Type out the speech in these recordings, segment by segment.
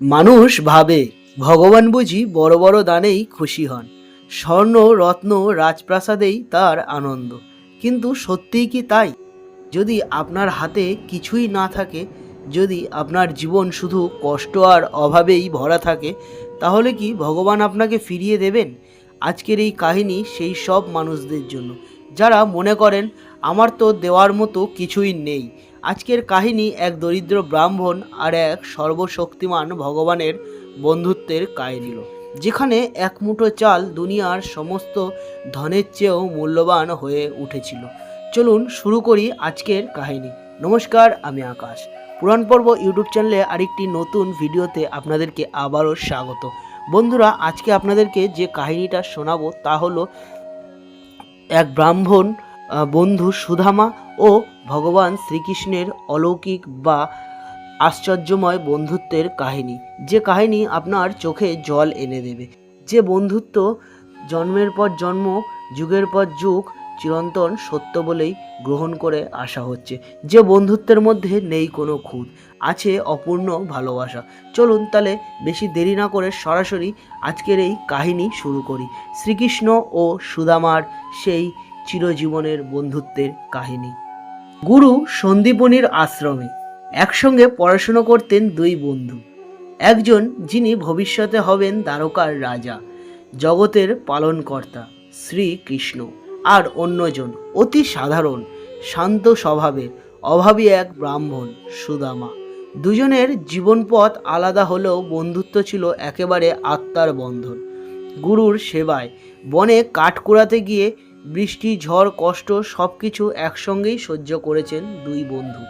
মানুষ ভাবে, ভগবান বুঝি বড় বড় দানেই খুশি হন। স্বর্ণ, রত্ন, রাজপ্রাসাদেই তার আনন্দ। কিন্তু সত্যিই কি তাই? যদি আপনার হাতে কিছুই না থাকে, যদি আপনার জীবন শুধু কষ্ট আর অভাবেই ভরা থাকে, তাহলে কি ভগবান আপনাকে ফিরিয়ে দেবেন? আজকের এই কাহিনী সেই সব মানুষদের জন্য। যারা মনে করেন, আমার তো দেওয়ার মতো কিছুই নেই। আজকের কাহিনী এক দরিদ্র ব্রাহ্মণ আর এক সর্বশক্তিমান ভগবানের বন্ধুত্বের কাহিনী যেখানে এক মুঠো চাল দুনিয়ার সমস্ত ধনের চেয়েও মূল্যবান হয়ে উঠেছিল। চলুন শুরু করি আজকের কাহিনী। নমস্কার, আমি আকাশ। পুরাণ পর্ব ইউটিউব চ্যানেলে আরেকটি নতুন ভিডিওতে আপনাদেরকে আবারও স্বাগত। বন্ধুরা, আজকে আপনাদেরকে যে কাহিনীটা শোনাবো তা হলো, এক ব্রাহ্মণ বন্ধু সুধামা ও ভগবান শ্রীকৃষ্ণের অলৌকিক বা আশ্চর্যময় বন্ধুত্বের কাহিনী। যে কাহিনী আপনার চোখে জল এনে দেবে। যে বন্ধুত্ব জন্মের পর জন্ম, যুগের পর যুগ, চিরন্তন সত্য বলেই গ্রহণ করে আসা হচ্ছে। যে বন্ধুত্বের মধ্যে নেই কোনো খুঁত, আছে অপূর্ণ ভালোবাসা। চলুন তাহলে বেশি দেরি না করে সরাসরি আজকের এই কাহিনী শুরু করি। শ্রীকৃষ্ণ ও সুদামার সেই চিরজীবনের বন্ধুত্বের কাহিনী। গুরু সন্দীপনীর আশ্রমে একসঙ্গে পড়াশুনো করতেন দুই বন্ধু। একজন যিনি ভবিষ্যতে হবেন দ্বারকার রাজা, জগতের পালনকর্তা শ্রীকৃষ্ণ আর অন্যজন অতি সাধারণ, শান্ত স্বভাবের, অভাবী এক ব্রাহ্মণ সুদামা। দুজনের জীবনপথ আলাদা হলেও বন্ধুত্ব ছিল একেবারে আত্মার বন্ধন। গুরুর সেবায় বনে কাঠ কুড়াতে গিয়ে বৃষ্টি, ঝড়, কষ্ট সব কিছু একসঙ্গেই সহ্য করেছেন দুই বন্ধু।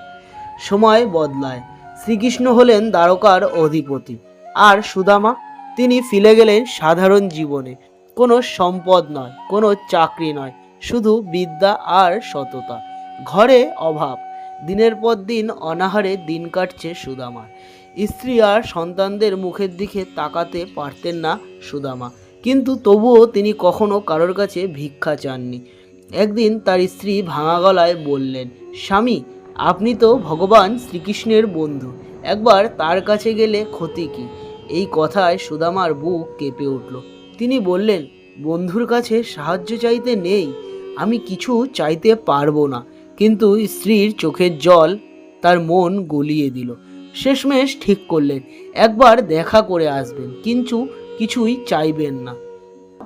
সময় বদলায়। শ্রীকৃষ্ণ হলেন দ্বারকার অধিপতি। আর সুদামা, তিনি ফিরে গেলেন সাধারণ জীবনে। কোনো সম্পদ নয়, কোনো চাকরি নয়, শুধু বিদ্যা আর সততা। ঘরে অভাব। দিনের পর দিন অনাহারে দিন কাটছে সুদামার। স্ত্রী আর সন্তানদের মুখের দিকে তাকাতে পারতেন না সুদামা। কিন্তু তবুও তিনি কখনো কারোর কাছে ভিক্ষা চাননি। একদিন তার স্ত্রী ভাঙা গলায় বললেন, স্বামী, আপনি তো ভগবান শ্রীকৃষ্ণের বন্ধু। একবার তার কাছে গেলে ক্ষতি কি? এই কথায় সুদামার বুক কেঁপে উঠল। তিনি বললেন, বন্ধুর কাছে সাহায্য চাইতে নেই, আমি কিছু চাইতে পারব না। কিন্তু স্ত্রীর চোখের জল তার মন গলিয়ে দিল। শেষমেশ ঠিক করলেন, একবার দেখা করে আসবেন, কিন্তু কিছুই চাইবেন না।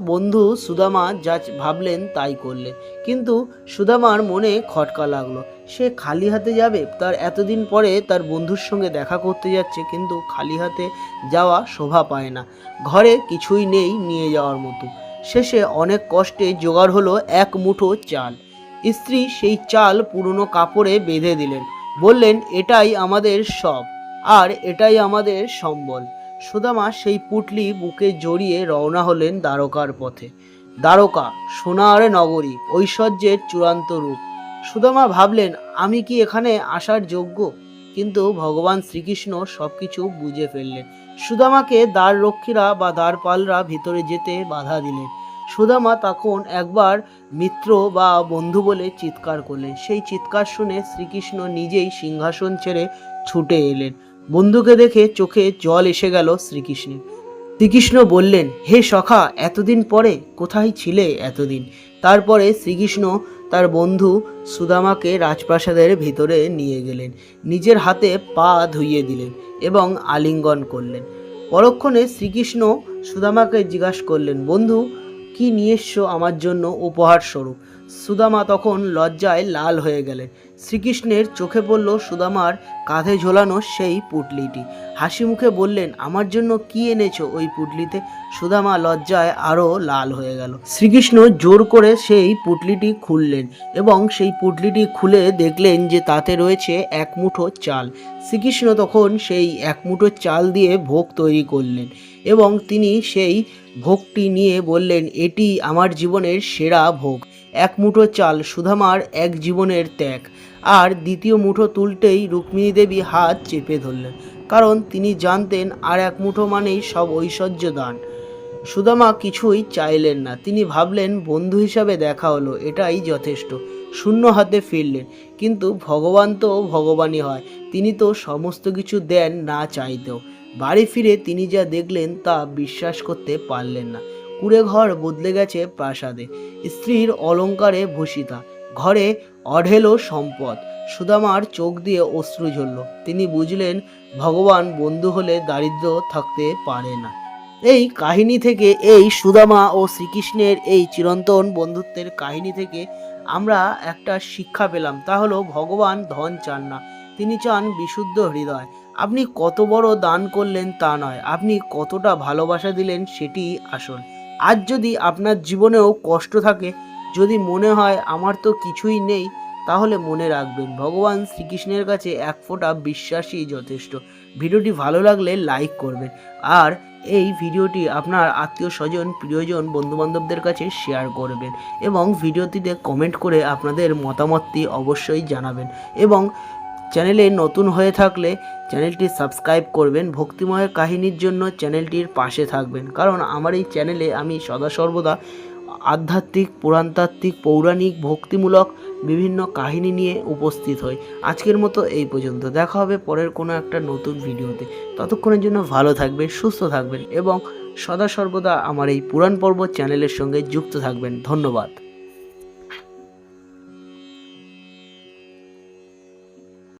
বন্ধু সুদামা যা ভাবলেন তাই করলেন কিন্তু সুদামার মনে খটকা লাগল। সে খালি হাতে যাবে? তার এতদিন পরে তার বন্ধুর সঙ্গে দেখা করতে যাচ্ছে, কিন্তু খালি হাতে যাওয়া শোভা পায় না। ঘরে কিছুই নেই নিয়ে যাওয়ার মতো। শেষে অনেক কষ্টে জোগাড় হলো এক মুঠো চাল। স্ত্রী সেই চাল পুরনো কাপড়ে বেঁধে দিলেন। বললেন, এটাই আমাদের সব। আর এটাই আমাদের সম্বল। সুদামা সেই পুটলি বুকে জড়িয়ে রওনা হলেন দ্বারকার পথে। দ্বারকা, সোনার নগরী, ঐশ্বর্যের চূড়ান্ত রূপ। সুদামা ভাবলেন, আমি কি এখানে আসার যোগ্য? কিন্তু ভগবান শ্রীকৃষ্ণ সবকিছু বুঝে ফেললেন। সুদামাকে দ্বার রক্ষীরা বা দ্বারপালরা ভিতরে যেতে বাধা দিলেন। সুদামা তখন একবার মিত্র বা বন্ধু বলে চিৎকার করলেন। সেই চিৎকার শুনে শ্রীকৃষ্ণ নিজেই সিংহাসন ছেড়ে ছুটে এলেন। বন্ধুকে দেখে চোখে জল এসে গেল শ্রীকৃষ্ণের। শ্রীকৃষ্ণ বললেন, হে সখা, এতদিন পরে কোথায় ছিলে এতদিন? তারপরে শ্রীকৃষ্ণ তার বন্ধু সুদামাকে রাজপ্রাসাদের ভিতরে নিয়ে গেলেন, নিজের হাতে পা ধুইয়ে দিলেন এবং আলিঙ্গন করলেন। পরক্ষণে শ্রীকৃষ্ণ সুদামাকে জিজ্ঞাসা করলেন, বন্ধু, কি নিয়ে এসছো আমার জন্য উপহার স্বরূপ সুদামা তখন লজ্জায় লাল হয়ে গেলেন শ্রীকৃষ্ণের চোখে পড়ল সুদামার কাঁধে ঝোলানো সেই পুটলিটি। হাসি মুখে বললেন, আমার জন্য কি এনেছো ওই পুটলিতে? সুদামা লজ্জায় আরও লাল হয়ে গেল। শ্রীকৃষ্ণ জোর করে সেই পুটলিটি খুললেন এবং সেই পুটলিটি খুলে দেখলেন যে তাতে রয়েছে এক মুঠো চাল। শ্রীকৃষ্ণ তখন সেই এক মুঠো চাল দিয়ে ভোগ তৈরি করলেন এবং তিনি সেই ভোগটি নিয়ে বললেন, এটি আমার জীবনের সেরা ভোগ। এক মুঠো চাল, সুধামার এক জীবনের ত্যাগ। আর দ্বিতীয় মুঠো তুলতেই রুক্মিণী দেবী হাত চেপে ধরলেন, কারণ তিনি জানতেন আর এক মুঠো মানেই সব ঐশ্বর্য দান। সুদামা কিছুই চাইলেন না। তিনি ভাবলেন, বন্ধু হিসাবে দেখা হলো, এটাই যথেষ্ট। শূন্য হাতে ফিরলেন। কিন্তু ভগবান তো ভগবানই হয়, তিনি তো সমস্ত কিছু দেন না চাইতেও। বাড়ি ফিরে তিনি যা দেখলেন তা বিশ্বাস করতে পারলেন না। কুড়ে ঘর বদলে গেছে প্রাসাদে। স্ত্রীর অলঙ্কারে ভূষিতা। ঘরে অঢেলো সম্পদ। সুদামার চোখ দিয়ে অশ্রু ঝরল। তিনি বুঝলেন, ভগবান বন্ধু হলে দারিদ্র থাকতে পারে না। এই কাহিনী থেকে এই সুদামা ও শ্রীকৃষ্ণের এই চিরন্তন বন্ধুত্বের কাহিনী থেকে আমরা একটা শিক্ষা পেলাম। তা হলো, ভগবান ধন চান না। তিনি চান বিশুদ্ধ হৃদয়। আপনি কত বড় দান করলেন তা নয়। আপনি কতটা ভালোবাসা দিলেন সেটি আসল। আজ যদি আপনার জীবনেও কষ্ট থাকে, যদি মনে হয় আমার তো কিছুই নেই, তাহলে মনে রাখবেন, ভগবান শ্রীকৃষ্ণের কাছে এক ফোঁটা বিশ্বাসই যথেষ্ট। ভিডিওটি ভালো লাগলে লাইক করবেন, আর এই ভিডিওটি আপনার আত্মীয় স্বজন, প্রিয়জন, বন্ধুবান্ধবদের কাছে শেয়ার করবেন এবং ভিডিওটিতে কমেন্ট করে আপনাদের মতামতটি অবশ্যই জানাবেন এবং চ্যানেলে নতুন হয়ে থাকলে চ্যানেলটি সাবস্ক্রাইব করবেন। ভক্তিময় কাহিনীর জন্য চ্যানেলটির পাশে থাকবেন। কারণ আমার এই চ্যানেলে আমি সদা সর্বদা আধ্যাত্মিক পুরাণতাত্ত্বিক পৌরাণিক, ভক্তিমূলক বিভিন্ন কাহিনী নিয়ে উপস্থিত হই। আজকের মতো এই পর্যন্ত। দেখা হবে পরের কোনো একটা নতুন ভিডিওতে। ততক্ষণের জন্য ভালো থাকবেন, সুস্থ থাকবেন এবং সদা সর্বদা আমার এই পুরাণ পর্ব চ্যানেলের সঙ্গে যুক্ত থাকবেন। ধন্যবাদ।